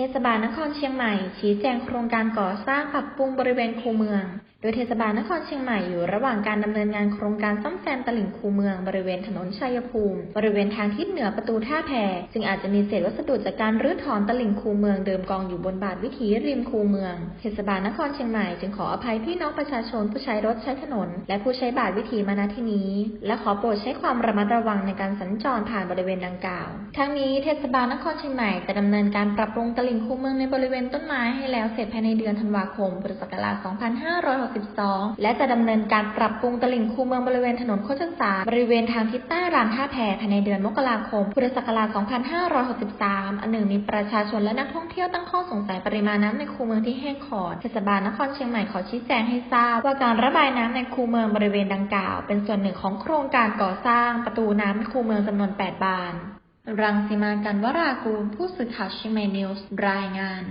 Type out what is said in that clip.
เทศบาลนครเชียงใหม่ ชี้แจงโครงการก่อสร้างปรับปรุงบริเวณคูเมือง โดยเทศบาลนครเชียงใหม่อยู่ระหว่างการดำเนินงานโครงการซ่อมแซมตลิ่งคูเมือง บริเวณถนนชัยภูมิ บริเวณทางทิศเหนือประตูท่าแพซึ่งอาจจะมีเศษวัสดุจากการรื้อถอนตลิ่งคูเมืองเดิมกองอยู่บนบาทวิถีริมคูเมือง เทศบาลนครเชียงใหม่จึงขออภัยพี่น้องประชาชนผู้ใช้รถใช้ถนน และผู้ใช้บาทวิถีมาณที่นี้ และขอโปรดใช้ความระมัดระวังในการสัญจรผ่านบริเวณดังกล่าว ทั้งนี้เทศบาลนครเชียงใหม่จะดำเนินการปรับปรุงตลิ่งลิงคูเมืองในบริเวณต้นไม้ให้แล้วเสร็จภายในเดือนธันวาคม พุทธศักราช 2562 และจะดำเนินการปรับปรุงตลิ่งคูเมืองบริเวณถนนโคชสารบริเวณทางทิศใต้รานท่าแพภายในเดือนมกราคม พุทธศักราช 2563 อันหนึ่งมีประชาชนและนักท่องเที่ยวตั้งข้อสงสัยปริมาณน้ำในคูเมืองที่แห้งขอดเทศบาลนครเชียงใหม่ขอชี้แจงให้ทราบ ว่าการระบายน้ำในคูเมืองบริเวณดังกล่าว เป็นส่วนหนึ่งของโครงการก่อสร้างประตูน้ำคูเมืองจำนวน 8 บาน รังสีมา กันวรากูล ผู้สื่อข่าวเชียงใหม่นิวส์ รายงาน